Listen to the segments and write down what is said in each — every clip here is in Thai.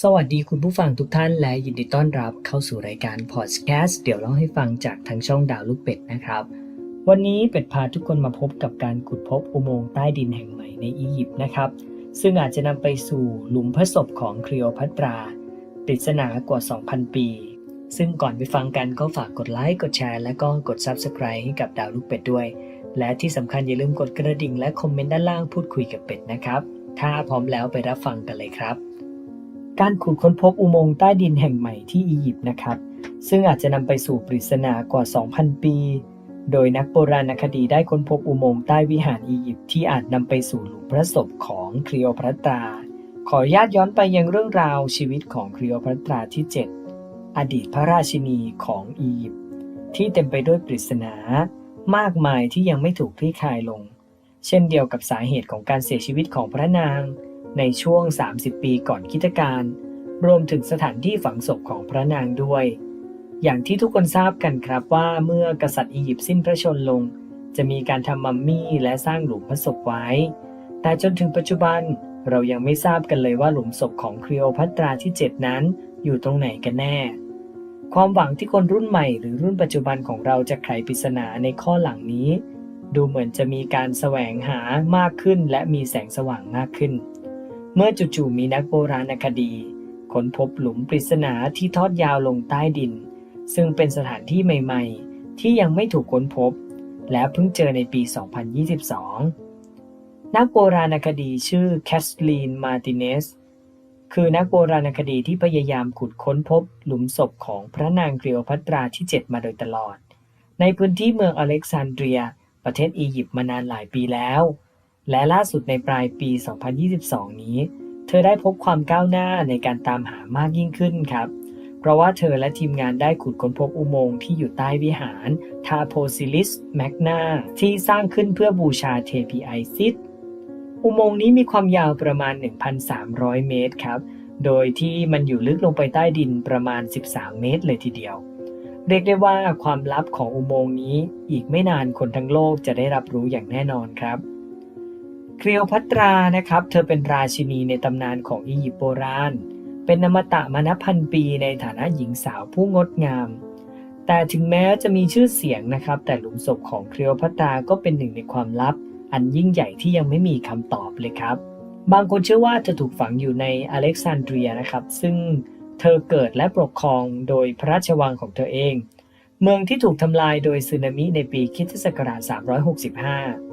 สวัสดีคุณผู้ฟังทุกท่านและยินดีต้อนรับเข้าสู่รายการพอดแคสต์เดี๋ยวเล่าให้ฟังจากทางช่องดาวลูกเป็ดนะครับ วันนี้เป็ดพาทุกคนมาพบกับการขุดพบอุโมงค์ใต้ดินแห่งใหม่ในอียิปต์นะครับ ซึ่งอาจจะนำไปสู่หลุมพระศพของคลีโอพัตราปริศนากว่า 2,000 ปี ซึ่งก่อนไปฟังกันก็ฝากกดไลค์กดแชร์และก็กด Subscribe ให้กับดาวลูกเป็ดด้วย และที่สำคัญอย่าลืมกดกระดิ่งและคอมเมนต์ด้านล่างพูดคุยกับเป็ดนะครับ ถ้าพร้อมแล้วไปรับฟังกันเลยครับ การขุดค้นพบอุโมงค์ใต้ดินแห่งใหม่ที่อียิปต์นะครับ ซึ่งอาจจะนำไปสู่ปริศนากว่า 2,000 ปี โดยนักโบราณคดีได้ค้นพบอุโมงค์ใต้วิหารอียิปต์ที่อาจนำไปสู่หลุมพระศพของคลีโอพัตรา ขออนุญาตย้อนไปยังเรื่องราวชีวิตของคลีโอพัตราที่ 7 อดีตพระราชินีของอียิปต์ที่เต็มไปด้วยปริศนามากมายที่ยังไม่ถูกคลี่คลายลง เช่นเดียวกับสาเหตุของการเสียชีวิตของพระนาง ในช่วง 30 ปีก่อนคิตกาลรวมถึงสถานที่ฝังศพของพระนางด้วย อย่างที่ทุกคนทราบกันครับว่าเมื่อกษัตริย์อียิปต์สิ้นพระชนลง จะมีการทำมัมมี่และสร้างหลุมพระศพไว้ แต่จนถึงปัจจุบันเรายังไม่ทราบกันเลยว่าหลุมศพของคลีโอพัตราที่ 7 นั้นอยู่ตรงไหนกันแน่ ความหวังที่คนรุ่นใหม่หรือรุ่นปัจจุบันของเราจะไขปริศนาในข้อหลังนี้ ดูเหมือนจะมีการแสวงหามากขึ้นและมีแสงสว่างมากขึ้น เมื่อจู่ๆมีนักโบราณคดีค้นพบหลุมปริศนาที่ทอดยาวลงใต้ดิน ซึ่งเป็นสถานที่ใหม่ๆ ที่ยังไม่ถูกค้นพบ และเพิ่งเจอในปี 2022 นักโบราณคดีชื่อแคสลีนมาติเนสคือนักโบราณคดีที่พยายามขุดค้นพบหลุมศพของพระนางคลีโอพัตราที่ 7 มาโดยตลอด ในพื้นที่เมืองอเล็กซานเดรีย ประเทศอียิปต์มานานหลายปีแล้ว และล่าสุดในปลายปี 2022 นี้ เธอได้พบความก้าวหน้าในการตามหามากยิ่งขึ้นครับ เพราะว่าเธอและทีมงานได้ขุดค้นพบอุโมงค์ที่อยู่ใต้วิหารทาโพซิลิสแมกนาที่สร้างขึ้นเพื่อบูชาเทพีไอซิสอุโมงค์นี้มีความยาวประมาณ 1,300 เมตรครับ โดยที่มันอยู่ลึกลงไปใต้ดินประมาณ 13 เมตรเลยทีเดียว เรียกได้ว่าความลับของอุโมงค์นี้อีกไม่นานคนทั้งโลกจะได้รับรู้อย่างแน่นอนครับ คลีโอพัตรานะครับเธอเป็นราชินีในตำนานของอียิปต์โบราณ เป็นนมตะมานับพันปีในฐานะหญิงสาวผู้งดงาม แต่ถึงแม้จะมีชื่อเสียงนะครับ แต่หลุมศพของคลีโอพัตราก็เป็นหนึ่งในความลับ อันยิ่งใหญ่ที่ยังไม่มีคำตอบเลยครับ บางคนเชื่อว่าเธอถูกฝังอยู่ในอเล็กซานเดรียนะครับ ซึ่งเธอเกิดและปกครองโดยพระราชวังของเธอเอง เมืองที่ถูกทำลายโดยสึนามิในปีคิศักราช365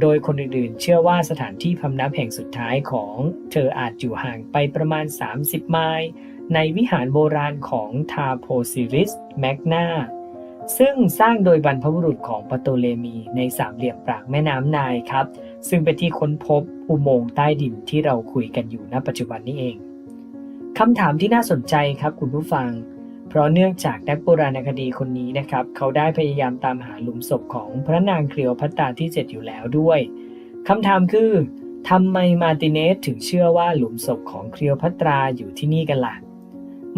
โดยคนอื่นๆ เชื่อว่าสถานที่พำนักแห่งสุดท้ายของเธออาจอยู่ห่างไปประมาณ 30 ไมล์ในวิหารโบราณของทาโพซิริสแมกนาซึ่งสร้างโดยบรรพบุรุษของปโตเลมีในสามเหลี่ยมปากแม่น้ำไนายครับ ซึ่งเป็นที่ค้นพบอุโมงค์ใต้ดินที่เราคุยกันอยู่ณปัจจุบันนี้เองคำถามที่น่าสนใจครับคุณผู้ฟัง เพราะเนื่องจากนักโบราณคดีคนนี้นะครับ เขาได้พยายามตามหาหลุมศพของพระนางเคลีโอพัตราที่ 7 อยู่แล้วด้วยคำถามคือทำไมมาติเนสถึงเชื่อว่าหลุมศพของเคลีโอพัตราอยู่ที่นี่กันล่ะ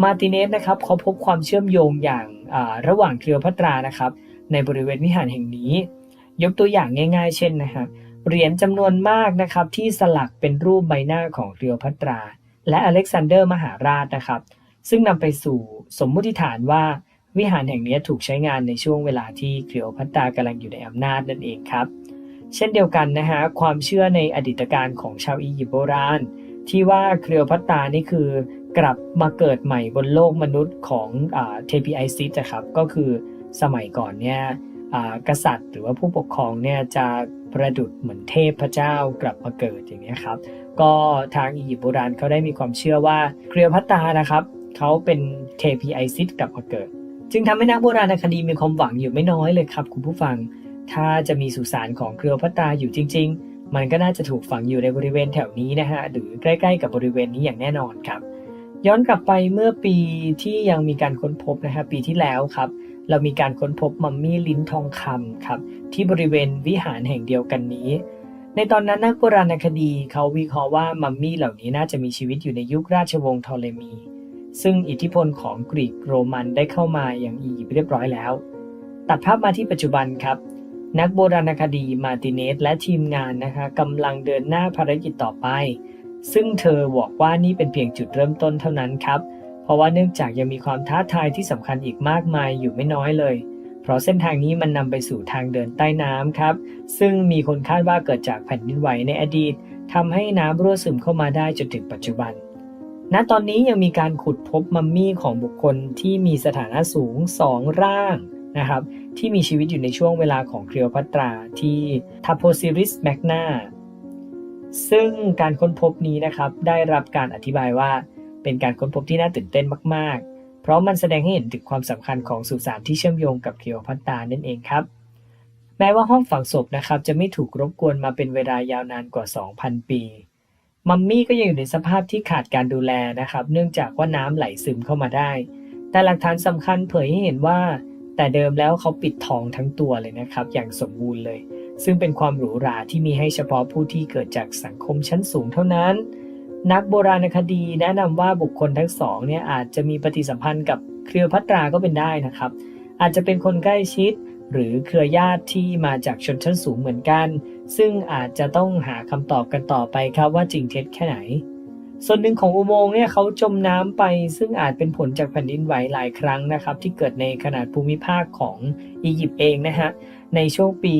มาติเนสนะครับเขาพบความเชื่อมโยงอย่างระหว่างเคลีโอพัตรานะครับ ในบริเวณวิหารแห่งนี้ ยกตัวอย่างง่าย ๆ เช่นนะครับเหรียญจำนวนมากนะครับที่สลักเป็นรูปใบหน้าของเคลีโอพัตรา และอเล็กซานเดอร์มหาราชนะครับ ซึ่งนำไปสู่สมมุติฐานว่าวิหารแห่งนี้ถูกใช้งานในช่วงเวลาที่เคลีโอพัตรากำลังอยู่ในอำนาจนั่นเองครับ เช่นเดียวกันนะฮะความเชื่อในอดีตการของชาวอียิปต์โบราณ ที่ว่าเคลีโอพัตรานี่คือกลับมาเกิดใหม่บนโลกมนุษย์ของเทพีไอซิสครับก็คือสมัยก่อนเนี่ยกษัตริย์หรือว่าผู้ปกครองเนี่ยจะประดุดเหมือนเทพพระเจ้ากลับมาเกิดอย่างนี้ครับ ก็ทางอียิปต์โบราณเขาได้มีความเชื่อว่าเคลีโอพัตรานะครับ เขาเป็นเทพีไอซิสกลับมาเกิด จึงทำให้นักโบราณคดีมีความหวังอยู่ไม่น้อยเลยครับคุณผู้ฟัง ถ้าจะมีสุสานของเคลีโอพัตาอยู่จริง ๆ มันก็น่าจะถูกฝังอยู่ในบริเวณแถวนี้นะฮะ หรือใกล้ ๆ กับบริเวณนี้อย่างแน่นอนครับ ย้อนกลับไปเมื่อปีที่ยังมีการค้นพบนะฮะปีที่แล้วครับ เรามีการค้นพบมัมมี่ลิ้นทองคำครับ ที่บริเวณวิหารแห่งเดียวกันนี้ในตอนนั้นนักโบราณคดีเขาวิเคราะห์ว่ามัมมี่เหล่านี้น่าจะมีชีวิตอยู่ในยุคราชวงศ์ทอเลมี ซึ่งอิทธิพลของกรีกโรมันได้เข้ามาอย่างอียิปต์เรียบร้อยแล้ว ตัดภาพมาที่ปัจจุบันครับ นักโบราณคดีมาติเนสและทีมงานนะคะกำลังเดินหน้าภารกิจต่อไป ซึ่งเธอบอกว่านี่เป็นเพียงจุดเริ่มต้นเท่านั้นครับ เพราะว่าเนื่องจากยังมีความท้าทายที่สำคัญอีกมากมายอยู่ไม่น้อยเลย เพราะเส้นทางนี้มันนำไปสู่ทางเดินใต้น้ำครับ ซึ่งมีคนคาดว่าเกิดจากแผ่นดินไหวในอดีตทำให้น้ำรั่วซึมเข้ามาได้จนถึงปัจจุบัน ณตอนนี้ยังมีการขุดพบมัมมี่ของบุคคลที่มีสถานะสูง 2 ร่างนะครับที่มีชีวิตอยู่ในช่วงเวลาของเคลียวพัตราที่ทัพโพซิริสแมกนาซึ่งการค้นพบนี้นะครับได้รับการอธิบายว่าเป็นการค้นพบที่น่าตื่นเต้นมาก ๆ เพราะมันแสดงให้เห็นถึงความสำคัญของสุสานที่เชื่อมโยงกับเคลียวพัตรานั่นเองครับ แม้ว่าห้องฝังศพนะครับจะไม่ถูกรบกวนมาเป็นเวลายาวนานกว่า 2,000 ปี มัมมี่ก็ยังอยู่ในสภาพที่ขาดการดูแลนะครับ เนื่องจากว่าน้ำไหลซึมเข้ามาได้ แต่หลักฐานสำคัญเผยให้เห็นว่า แต่เดิมแล้วเขาปิดทองทั้งตัวเลยนะครับ อย่างสมบูรณ์เลย ซึ่งเป็นความหรูหราที่มีให้เฉพาะผู้ที่เกิดจากสังคมชั้นสูงเท่านั้น นักโบราณคดีแนะนำว่าบุคคลทั้งสองเนี่ยอาจจะมีปฏิสัมพันธ์กับเครือพัตราก็เป็นได้นะครับ อาจจะเป็นคนใกล้ชิด หรือเครือญาติที่มาจากชนชั้นสูงเหมือนกัน ซึ่งอาจจะต้องหาคำตอบกันต่อไปครับว่าจริงเท็จแค่ไหน ส่วนหนึ่งของอุโมงค์เนี่ยเขาจมน้ำไป ซึ่งอาจเป็นผลจากแผ่นดินไหวหลายครั้งนะครับ ที่เกิดในขนาดภูมิภาคของอียิปต์เองนะฮะในช่วงปี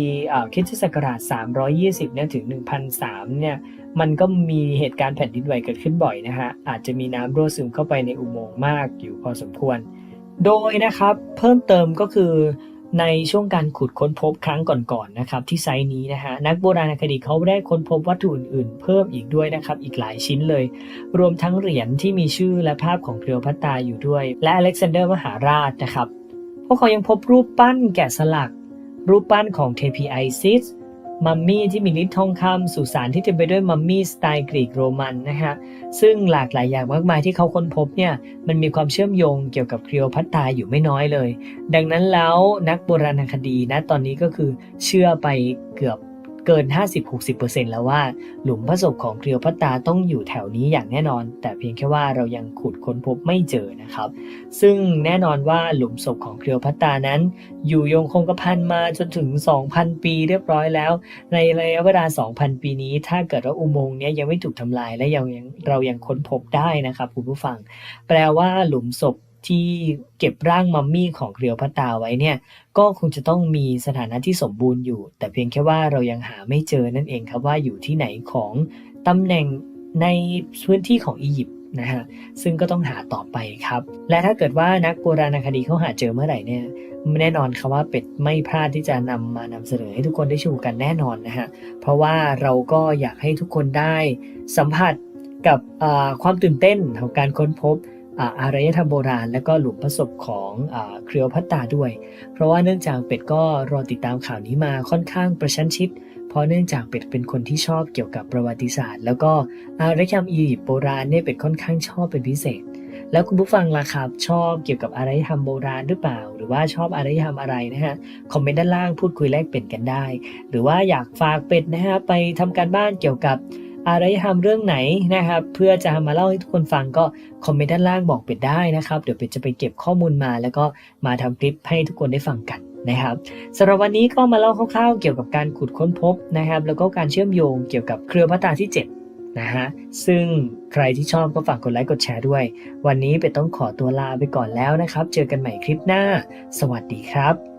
คริสตศักราช 320 เนี่ยถึง 1,003 เนี่ย มันก็มีเหตุการณ์แผ่นดินไหวเกิดขึ้นบ่อยนะฮะ อาจจะมีน้ำรั่วซึมเข้าไปในอุโมงค์มากอยู่พอสมควร โดยนะครับ เพิ่มเติมก็คือ ในช่วงการขุดค้นพบครั้งก่อนๆนะครับที่ไซต์นี้นะฮะนักโบราณคดีเขาได้ค้นพบวัตถุอื่นๆ เพิ่มอีกด้วยนะครับอีกหลายชิ้นเลย รวมทั้งเหรียญที่มีชื่อและภาพของเคลียวพัตตาอยู่ด้วย และอเล็กซานเดอร์มหาราชนะครับพวกเขายังพบรูปปั้นแกะสลัก รูปปั้นของเทพีไอซิส มัมมี่ที่มีนิ้วทองคำสุสานที่เต็มไปด้วยมัมมี่สไตล์กรีกโรมันนะฮะซึ่งหลากหลายอย่างมากมายที่เขาค้นพบเนี่ยมันมีความเชื่อมโยงเกี่ยวกับเคลียวพัตตาอยู่ไม่น้อยเลย ดังนั้นแล้วนักโบราณคดีนะตอนนี้ก็คือเชื่อไปเกือบ เกิน 50-60%แล้วว่า หลุมพระศพของเคลียวพัตตราต้องอยู่แถวนี้อย่างแน่นอน แต่เพียงแค่ว่าเรายังขุดค้นพบไม่เจอนะครับ ซึ่งแน่นอนว่าหลุมศพของเคลียวพัตตรานั้น อยู่ยงคงกระพันมาจนถึง 2,000 ปีเรียบร้อยแล้ว ในระยะเวลา 2,000 ปีนี้ ถ้าเกิดว่าอุโมงค์นี้ยังไม่ถูกทำลายและยังเรายังค้นพบได้นะครับคุณผู้ฟัง แปลว่าหลุมศพ ที่เก็บร่างมัมมี่ของเคลียวพัตตาไว้เนี่ย ก็คงจะต้องมีสถานะที่สมบูรณ์อยู่ แต่เพียงแค่ว่าเรายังหาไม่เจอนั่นเองครับว่าอยู่ที่ไหนของตำแหน่งในพื้นที่ของอียิปต์นะฮะซึ่งก็ต้องหาต่อไปครับ และถ้าเกิดว่านักโบราณคดีเขาหาเจอเมื่อไหร่เนี่ยแน่นอนครับว่าเป็ดไม่พลาดที่จะนำมานำเสนอให้ทุกคนได้ชูกันแน่นอนนะฮะเพราะว่าเราก็อยากให้ทุกคนได้สัมผัสกับความตื่นเต้นของการค้นพบ อารยธรรมโบราณ และก็หลุมพระศพของเคลียวพัตตาด้วย เพราะว่าเนื่องจากเป็ดก็รอติดตามข่าวนี้มาค่อนข้างประชันชิด เพราะเนื่องจากเป็ดเป็นคนที่ชอบเกี่ยวกับประวัติศาสตร์ แล้วก็อารยธรรมอียิปต์โบราณเนี่ยเป็ดค่อนข้างชอบเป็นพิเศษ แล้วคุณผู้ฟังล่ะครับ ชอบเกี่ยวกับอารยธรรมโบราณหรือเปล่า หรือว่าชอบอารยธรรมอะไรนะฮะคอมเมนต์ด้านล่างพูดคุยแลกเปลี่ยนกันได้ หรือว่าอยากฝากเป็ดนะฮะไปทำการบ้านเกี่ยวกับ อารยธรรมเรื่องไหนนะครับ เพื่อจะมาเล่าให้ทุกคนฟังก็คอมเมนต์ด้านล่างบอกเป็ดได้นะครับ เดี๋ยวเป็ดจะไปเก็บข้อมูลมา แล้วก็มาทำคลิปให้ทุกคนได้ฟังกันนะครับสำหรับวันนี้ก็มาเล่าคร่าวๆเกี่ยวกับการขุดค้นพบนะครับ แล้วก็การเชื่อมโยงเกี่ยวกับเครือพัตตาที่ 7 นะฮะ ซึ่งใครที่ชอบก็ฝากกดไลค์กดแชร์ด้วย วันนี้เป็ดต้องขอตัวลาไปก่อนแล้วนะครับ เจอกันใหม่คลิปหน้า สวัสดีครับ